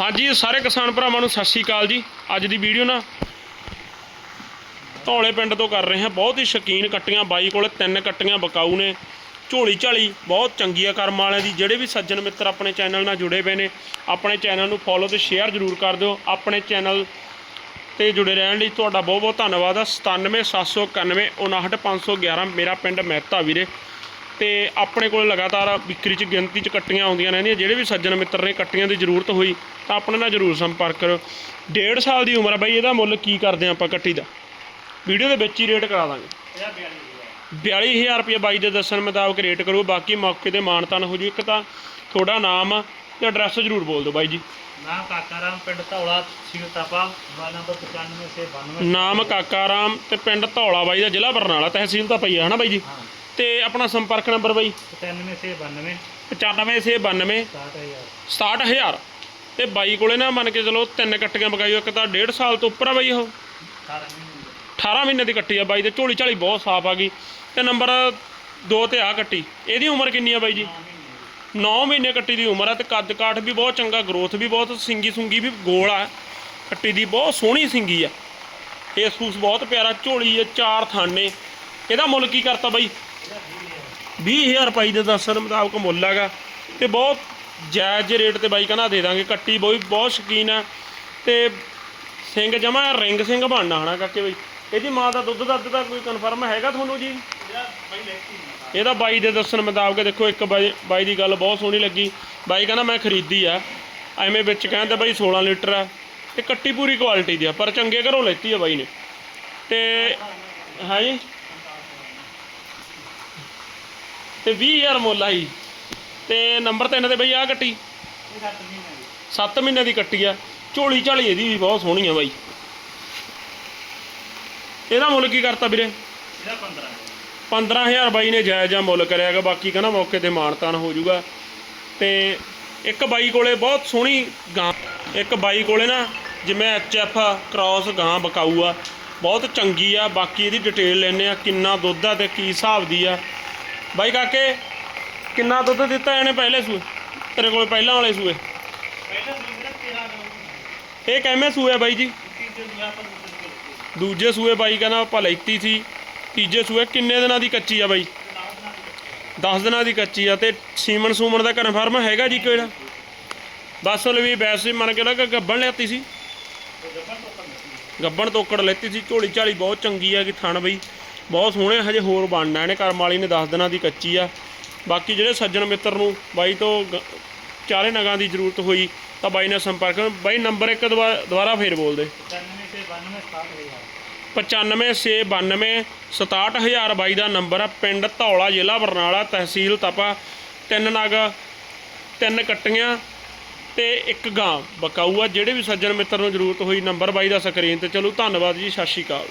ਹਾਂਜੀ, ਸਾਰੇ ਕਿਸਾਨ ਭਰਾਵਾਂ ਨੂੰ ਸਤਿ ਸ਼੍ਰੀ ਅਕਾਲ ਜੀ। ਅੱਜ ਦੀ ਵੀਡੀਓ ਨਾ ਧੌਲੇ ਪਿੰਡ ਤੋਂ ਕਰ ਰਹੇ ਹਾਂ। ਬਹੁਤ ਹੀ ਸ਼ੌਕੀਨ ਕੱਟੀਆਂ, ਬਾਈ ਕੋਲੇ ਤਿੰਨ ਕੱਟੀਆਂ ਬਕਾਊ ਨੇ। ਝੋਲੀ ਝਾਲੀ, ਬਹੁਤ ਚੰਗੀ ਆ ਕਰਮ ਵਾਲਿਆਂ ਦੀ। ਜਿਹੜੇ ਵੀ ਸੱਜਣ ਮਿੱਤਰ ਆਪਣੇ ਚੈਨਲ ਨਾਲ ਜੁੜੇ ਪਏ ਨੇ, ਆਪਣੇ ਚੈਨਲ ਨੂੰ ਫੋਲੋ ਤੇ ਸ਼ੇਅਰ ਜ਼ਰੂਰ ਕਰ ਦਿਓ। ਆਪਣੇ ਚੈਨਲ ਤੇ ਜੁੜੇ ਰਹਿਣ ਲਈ ਤੁਹਾਡਾ ਬਹੁਤ ਬਹੁਤ ਧੰਨਵਾਦ ਆ। 9779199511 ਮੇਰਾ ਪਿੰਡ ਮਹਿਤਾ ਵੀਰੇ। ਤੇ ਆਪਣੇ ਕੋਲ ਲਗਾਤਾਰ ਵਿਕਰੀ ਚ ਗਿਣਤੀ ਚ ਕੱਟੀਆਂ ਆਉਂਦੀਆਂ ਰਹਿੰਦੀਆਂ। ਜਿਹੜੇ ਵੀ ਸੱਜਣ ਮਿੱਤਰ ਨੇ ਕੱਟੀਆਂ ਦੀ ਜ਼ਰੂਰਤ ਹੋਈ ਤਾਂ ਆਪਣੇ ਨਾਲ ਜ਼ਰੂਰ ਸੰਪਰਕ ਕਰੋ। ਡੇਢ ਸਾਲ ਦੀ ਉਮਰ ਆ ਬਾਈ ਇਹਦਾ ਮੁੱਲ ਕੀ ਕਰਦੇ ਆ ਆਪਾਂ ਕੱਟੀ ਦਾ? ਵੀਡੀਓ ਦੇ ਵਿੱਚ ਹੀ ਰੇਟ ਕਰਾ ਦਾਂਗੇ। 42000 ਰੁਪਏ ਬਾਈ ਦੇ ਦੱਸਣ ਮੁਤਾਬਕ ਰੇਟ ਕਰੋ। ਬਾਕੀ ਮੌਕੇ ਤੇ ਮਾਨਤਾਨ ਹੋ ਜੂ। ਇੱਕ ਤਾਂ ਤੁਹਾਡਾ ਨਾਮ ਤੇ ਐਡਰੈਸ ਜ਼ਰੂਰ ਬੋਲ ਦਿਓ ਬਾਈ ਜੀ। ਨਾਮ ਕਾਕਾਰਾਮ ਪਿੰਡ ਧੌਲਾ ਸਿਰ ਤਪਾ ਮੋਬਾਈਲ ਨੰਬਰ 95 ਸੇ 92 ਨਾਮ ਕਾਕਾ ਰਾਮ ਤੇ ਪਿੰਡ ਧੌਲਾ ਬਾਈ ਦਾ ਜ਼ਿਲ੍ਹਾ ਬਰਨਾਲਾ ਤਹਿਸੀਲ ਤਾਂ ਪਈ ਆ ਹਨਾ ਬਾਈ ਜੀ? ਹਾਂ। ਤੇ ਆਪਣਾ ਸੰਪਰਕ ਨੰਬਰ ਬਾਈ? 95 ਸੇ 92 9592 60000 67000 ਤੇ ਬਾਈ ਕੋਲੇ ਨਾ ਮੰਨ ਕੇ ਚਲੋ ਤਿੰਨ ਕੱਟੀਆਂ ਬਗਾਈ ਇੱਕ ਤਾਂ ਡੇਢ ਸਾਲ ਤੋਂ ਉੱਪਰ ਆ ਬਾਈ ਉਹ। 18 ਮਹੀਨੇ ਦੀ। ਕੱਟੀ ਆ ਬਾਈ ਤੇ ਝੋਲੀ ਝਾਲੀ ਬਹੁਤ ਸਾਫ਼ ਆ ਗਈ। ਤੇ ਨੰਬਰ 2 ਤੇ ਆ ਕੱਟੀ। ਇਹਦੀ ਉਮਰ ਕਿੰਨੀ ਆ ਬਾਈ ਜੀ? 9 ਮਹੀਨੇ ਕੱਟੀ ਦੀ ਉਮਰ ਆ ਤੇ ਕੱਦ ਕਾਠ ਵੀ ਬਹੁਤ ਚੰਗਾ ਗਰੋਥ ਵੀ ਬਹੁਤ ਸਿੰਗੀ ਸੁੰਗੀ ਵੀ ਗੋਲ ਆ। ਕੱਟੀ ਦੀ ਬਹੁਤ ਸੋਹਣੀ ਸਿੰਗੀ ਆ। ਫੇਸ ਫੂਸ ਬਹੁਤ ਪਿਆਰਾ ਝੋਲੀ ਆ ਚਾਰ ਥਾਨੇ। ਇਹਦਾ ਮੁੱਲ ਕੀ ਕਰਤਾ ਬਾਈ? 20000 ਰੁਪਏ ਦੇ ਦੱਸਣ ਮੁਤਾਬਕ ਮੁੱਲ ਹੈਗਾ ਤੇ ਬਹੁਤ ਜਾਇਜ਼ ਰੇਟ ਤੇ ਬਾਈ ਕਹਿੰਦਾ ਦੇ ਦਾਂਗੇ, ਕੱਟੀ ਬੋਈ, ਬਹੁਤ ਸ਼ੌਕੀਨ ਆ। ਤੇ ਸਿੰਘ ਜਮਾ ਰਿੰਗ ਸਿੰਘ ਬਣਨਾ ਹਨਾ ਕਾਕੇ ਬਈ। ਇਹਦੀ ਮਾਂ ਦਾ ਦੁੱਧ ਦੱਧ ਦਾ ਕੋਈ ਕਨਫਰਮ ਹੈਗਾ ਤੁਹਾਨੂੰ ਜੀ? ਇਹਦਾ ਬਾਈ ਦੇ ਦੱਸਣ ਮੁਤਾਬਕ ਦੇਖੋ, ਇੱਕ ਬਾਈ ਬਾਈ ਦੀ ਗੱਲ ਬਹੁਤ ਸੋਹਣੀ ਲੱਗੀ। ਬਾਈ ਕਹਿੰਦਾ ਮੈਂ ਖਰੀਦੀ ਆ। ਐਵੇਂ ਵਿੱਚ ਕਹਿੰਦੇ ਬਾਈ 16 ਲੀਟਰ ਆ। ਤੇ ਕੱਟੀ ਪੂਰੀ ਕੁਆਲਿਟੀ ਦੀ ਆ, ਪਰ ਚੰਗੇ ਘਰੋਂ ਲੈਤੀ ਆ ਬਾਈ ਨੇ। ਤੇ, ਹਾਂ ਜੀ? ਤੇ 20000 ਮੁੱਲ ਆਈ। ਤੇ ਨੰਬਰ 3 ਤੇ ਬਈ ਆ ਕੱਟੀ। 7 ਮਹੀਨੇ ਦੀ ਕੱਟੀ ਆ। ਝੋਲੀ ਝਾਲੀ ਇਹਦੀ ਵੀ ਬਹੁਤ ਸੋਹਣੀ ਆ ਬਾਈ। ਇਹਦਾ ਮੁੱਲ ਕੀ ਕਰਤਾ ਵੀਰੇ? ਇਹਦਾ 15 15000 ਬਾਈ ਨੇ ਜਾਇਜ਼ ਆ ਮੁੱਲ ਕਰਿਆਗਾ ਬਾਕੀ ਕਹਿੰਦਾ ਮੌਕੇ ਤੇ ਮਾਨਤਾਨ ਹੋ ਜਾਊਗਾ। ਤੇ ਇੱਕ ਬਾਈ ਕੋਲੇ ਬਹੁਤ ਸੋਹਣੀ ਗਾਂ ਇੱਕ ਬਾਈ ਕੋਲੇ ਨਾ ਜਿਵੇਂ ਐਚਐਫ ਕ੍ਰਾਸ ਗਾਂ ਬਕਾਊ ਆ। ਬਹੁਤ ਚੰਗੀ ਆ। ਬਾਕੀ ਇਹਦੀ ਡਿਟੇਲ ਲੈਣੇ ਆ। ਕਿੰਨਾ ਦੁੱਧ ਆ ਤੇ ਕੀ ਹਿਸਾਬ ਦੀ ਆ। ਬਾਈ ਕਾਕੇ ਕਿੰਨਾ ਦੁੱਧ ਦਿੱਤਾ ਇਹਨੇ ਪਹਿਲੇ ਸੂਏ? ਤੇਰੇ ਕੋਲ ਪਹਿਲਾਂ ਵਾਲੇ ਸੂਏ। ਪਹਿਲਾਂ ਮੇਰਾ 13 ਦਾ ਇਹ ਕਿਵੇਂ ਸੂਏ ਬਾਈ ਜੀ? ਦੂਜੇ ਸੂਏ ਬਾਈ ਕਹਿੰਦਾ ਆਪਾਂ ਲੈਤੀ ਸੀ। ਤੀਜੇ ਸੂਏ ਕਿੰਨੇ ਦਿਨਾਂ ਦੀ ਕੱਚੀ ਆ ਬਾਈ? 10 ਦਿਨਾਂ ਦੀ ਕੱਚੀ ਆ। ਤੇ ਸੀਮਨ ਸੂਮਨ ਦਾ ਕਨਫਰਮ ਹੈਗਾ ਜੀ ਕਿਹੜਾ? ਬਸ ਉਹ ਵੀ ਵੈਸੇ ਮੰਨ ਕੇ ਲੱਗਾ ਗੱਬਣ ਲੈਤੀ ਸੀ। ਗੱਬਣ ਤੋਕੜ ਲੈਤੀ ਸੀ। ਝੋਲੀ ਝਾਲੀ ਬਹੁਤ ਚੰਗੀ ਆ ਕਿ ਥਣ ਬਈ। ਬਹੁਤ ਸੋਹਣੇ ਹਜੇ ਹੋਰ ਬਣਨਾ ਇਹਨੇ ਕਰਮ ਵਾਲੀ ਨੇ 10 ਦਿਨਾਂ ਦੀ ਕੱਚੀ ਆ। ਬਾਕੀ ਜਿਹੜੇ ਸੱਜਣ ਮਿੱਤਰ ਨੂੰ ਬਾਈ ਤੋਂ ਗ- ਚਾਰੇ ਨਗਾਂ ਦੀ ਜ਼ਰੂਰਤ ਹੋਈ, ਤਾਂ ਬਾਈ ਨਾਲ ਸੰਪਰਕ ਕਰੋ ਬਾਈ ਨੰਬਰ ਇੱਕ ਦੁਬਾ- ਦੁਬਾਰਾ ਫੇਰ ਬੋਲ ਦੇ। 95 ਸੇ 92 9592 ਬਾਈ ਦਾ ਨੰਬਰ ਆ। ਪਿੰਡ ਧੌਲਾ ਜ਼ਿਲ੍ਹਾ ਬਰਨਾਲਾ, ਤਹਿਸੀਲ ਤਪਾ। ਤਿੰਨ ਨਗ, ਤਿੰਨ ਕੱਟੀਆਂ ਤੇ ਇੱਕ ਗਾਂ ਬਕਾਊ ਆ। ਜਿਹੜੇ ਵੀ ਸੱਜਣ ਮਿੱਤਰ ਨੂੰ ਜ਼ਰੂਰਤ ਹੋਈ, ਨੰਬਰ ਬਾਈ ਦਾ ਸਕਰੀਨ ਤੇ ਚਲੋ। ਧੰਨਵਾਦ ਜੀ, ਸਤਿ ਸ਼੍ਰੀ ਅਕਾਲ।